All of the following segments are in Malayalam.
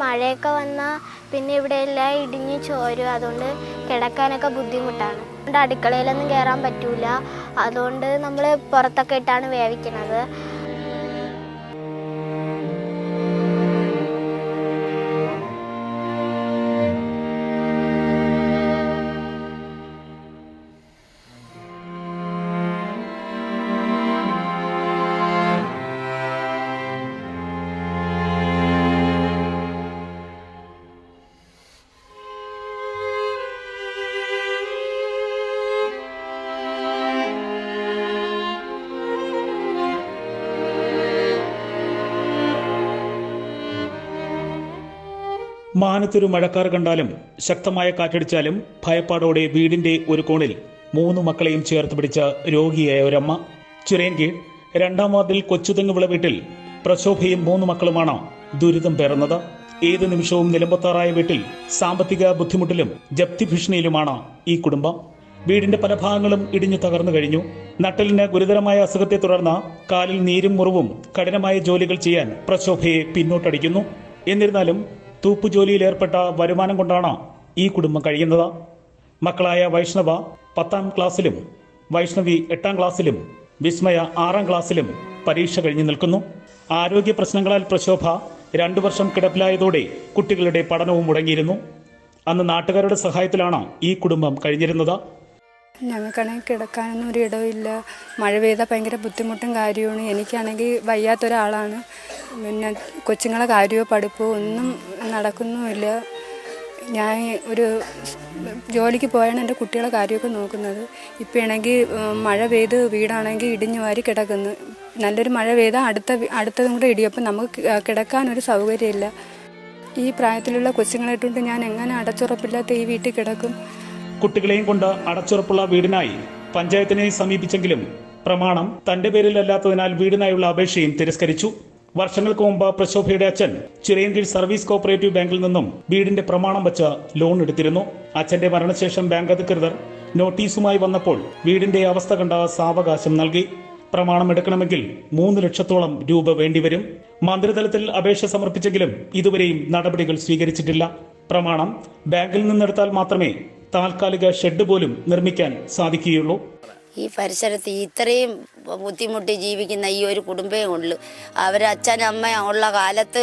മഴയൊക്കെ വന്നാൽ പിന്നെ ഇവിടെ എല്ലാം ഇടിഞ്ഞ് ചോരും. അതുകൊണ്ട് കിടക്കാനൊക്കെ ബുദ്ധിമുട്ടാണ്. അതുകൊണ്ട് അടുക്കളയിലൊന്നും കയറാൻ പറ്റൂല. അതുകൊണ്ട് നമ്മൾ പുറത്തൊക്കെ ഇട്ടാണ് വേവിക്കുന്നത് മാനത്തൊരു മഴക്കാർ കണ്ടാലും ശക്തമായ കാറ്റടിച്ചാലും ഭയപ്പാടോടെ വീടിന്റെ ഒരു കോണിൽ മൂന്ന് മക്കളെയും ചേർത്ത് പിടിച്ച രോഗിയായ ഒരമ്മ. ചിറയൻകീഴ് രണ്ടാം വാർഡിൽ കൊച്ചുതെങ്ങുവിള വീട്ടിൽ പ്രശോഭയും മൂന്ന് മക്കളുമാണ് ദുരിതം പേറുന്നത്. ഏത് നിമിഷവും നിലമ്പത്താറായ വീട്ടിൽ സാമ്പത്തിക ബുദ്ധിമുട്ടിലും ജപ്തി ഭീഷണിയിലുമാണ് ഈ കുടുംബം. വീടിന്റെ പല ഭാഗങ്ങളും ഇടിഞ്ഞു തകർന്നു കഴിഞ്ഞു. നട്ടലിന് ഗുരുതരമായ അസുഖത്തെ തുടർന്ന് കാലിൽ നീരും മുറിവും കഠിനമായ ജോലികൾ ചെയ്യാൻ പ്രശോഭയെ പിന്നോട്ടടിക്കുന്നു. എന്നിരുന്നാലും തൂപ്പുജോലിയിൽ ഏർപ്പെട്ട വരുമാനം കൊണ്ടാണ് ഈ കുടുംബം കഴിയുന്നത്. മക്കളായ വൈഷ്ണവ പത്താം ക്ലാസ്സിലും വൈഷ്ണവി എട്ടാം ക്ലാസ്സിലും വിസ്മയ ആറാം ക്ലാസ്സിലും പരീക്ഷ കഴിഞ്ഞു നിൽക്കുന്നു. ആരോഗ്യ പ്രശ്നങ്ങളാൽ പ്രശോഭ രണ്ടു വർഷം കിടപ്പിലായതോടെ കുട്ടികളുടെ പഠനവും മുടങ്ങിയിരുന്നു. അന്ന് നാട്ടുകാരുടെ സഹായത്തിലാണ് ഈ കുടുംബം കഴിഞ്ഞിരുന്നത്. ഞങ്ങൾക്കാണെങ്കിൽ കിടക്കാനൊന്നും ഒരു ഇടമില്ല മഴ പെയ്താൽ ഭയങ്കര ബുദ്ധിമുട്ടും കാര്യമാണ്. എനിക്കാണെങ്കിൽ വയ്യാത്തൊരാളാണ്. പിന്നെ കൊച്ചുങ്ങളെ കാര്യമോ പഠിപ്പോ ഒന്നും നടക്കുന്നുമില്ല. ഞാൻ ഒരു ജോലിക്ക് പോയാണ് എന്റെ കുട്ടികളെ കാര്യമൊക്കെ നോക്കുന്നത്. ഇപ്പം ആണെങ്കിൽ മഴ പെയ്ത് വീടാണെങ്കിൽ ഇടിഞ്ഞു വാരി കിടക്കുന്നു. നല്ലൊരു മഴ പെയ്താൽ അടുത്ത അടുത്തതും കൂടെ ഇടിയും. അപ്പം നമുക്ക് കിടക്കാനൊരു സൗകര്യമില്ല. ഈ പ്രായത്തിലുള്ള കൊച്ചുങ്ങളെ ഇട്ടുകൊണ്ട് ഞാൻ എങ്ങനെ അടച്ചുറപ്പില്ലാത്ത ഈ വീട്ടിൽ കിടക്കും? കുട്ടികളെയും കൊണ്ട് അടച്ചുറപ്പുള്ള വീടിനായി പഞ്ചായത്തിനെ സമീപിച്ചെങ്കിലും പ്രമാണം തന്റെ പേരിലല്ലാത്തതിനാൽ വീടിനായുള്ള അപേക്ഷയും തിരസ്കരിച്ചു. വർഷങ്ങൾക്ക് മുമ്പ് പ്രശോഭയുടെ അച്ഛൻ ചിറയൻകീഴ് സർവീസ് കോപ്പറേറ്റീവ് ബാങ്കിൽ നിന്നും വീടിന്റെ പ്രമാണം വച്ച് ലോൺ എടുത്തിരുന്നു. അച്ഛന്റെ മരണശേഷം ബാങ്ക് അധികൃതർ നോട്ടീസുമായി വന്നപ്പോൾ വീടിന്റെ അവസ്ഥ കണ്ട സാവകാശം നൽകി. പ്രമാണം എടുക്കണമെങ്കിൽ മൂന്ന് ലക്ഷത്തോളം രൂപ വേണ്ടിവരും. മന്ത്രിതലത്തിൽ അപേക്ഷ സമർപ്പിച്ചെങ്കിലും ഇതുവരെയും നടപടികൾ സ്വീകരിച്ചിട്ടില്ല. പ്രമാണം ബാങ്കിൽ നിന്നെടുത്താൽ മാത്രമേ താൽക്കാലിക ഷെഡ് പോലും നിർമ്മിക്കാൻ സാധിക്കുകയുള്ളൂ. ഈ പരിസരത്ത് ഇത്രയും ബുദ്ധിമുട്ടി ജീവിക്കുന്ന ഈ ഒരു കുടുംബമേ ഉള്ളൂ. അവരച്ഛൻ അമ്മ ഉള്ള കാലത്ത്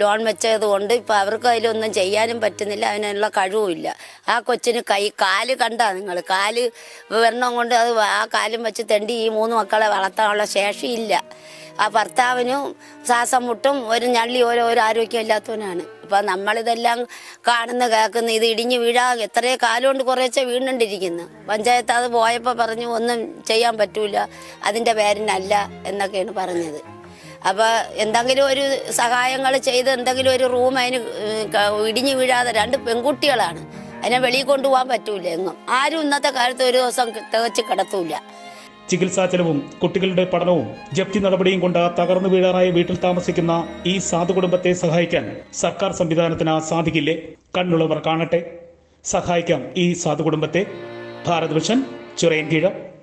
ലോൺ വെച്ചത് കൊണ്ട് ഇപ്പം അവർക്ക് അതിലൊന്നും ചെയ്യാനും പറ്റുന്നില്ല അതിനുള്ള കഴിവുമില്ല ആ കൊച്ചിന് കൈ കാൽ കണ്ടാ നിങ്ങൾ കാൽ വെണ്ണം കൊണ്ട് അത് ആ കാലും വെച്ച് തെണ്ടി ഈ മൂന്ന് മക്കളെ വളർത്താനുള്ള ശേഷിയില്ല ആ ഭർത്താവിനും ശ്വാസം മുട്ടും ഒരു ഞള്ളി ഓരോ ആരോഗ്യം ഇല്ലാത്തവനാണ് അപ്പം നമ്മളിതെല്ലാം കാണുന്ന കേൾക്കുന്ന ഇത് ഇടിഞ്ഞു വീഴാ എത്രയോ കാലം കൊണ്ട് കുറേശ്ശെ വീണ്ടുണ്ടിരിക്കുന്നു പഞ്ചായത്ത് അത് പോയപ്പോൾ പറഞ്ഞു ഒന്നും ചെയ്യാൻ പറ്റൂല അതിന്റെ പേരിനല്ല എന്നൊക്കെയാണ് പറഞ്ഞത്. അപ്പോൾ എന്തെങ്കിലും ഒരു സഹായങ്ങൾ ചെയ്ത് എന്തെങ്കിലും ഒരു റൂം അതിന് ഇടിഞ്ഞു വീഴാതെ രണ്ട് പെൺകുട്ടികളാണ്. അതിനെ വെളിയിൽ കൊണ്ടുപോകാൻ പറ്റൂല എങ്ങും. ആരും ഇന്നത്തെ കാലത്ത് ഒരു ദിവസം തികച്ച് കിടത്തൂല. ചികിത്സാ ചെലവും കുട്ടികളുടെ പഠനവും ജപ്തി നടപടിയും കൊണ്ട് തകർന്നു വീഴാറായ വീട്ടിൽ താമസിക്കുന്ന ഈ സാധു കുടുംബത്തെ സഹായിക്കാൻ സർക്കാർ സംവിധാനത്തിന് സാധിക്കില്ലേ? കണ്ണുള്ളവർ കാണട്ടെ. സഹായിക്കാം ഈ സാധു കുടുംബത്തെ. ഭാരത് വിഷൻ ചിറയൻകീഴ്.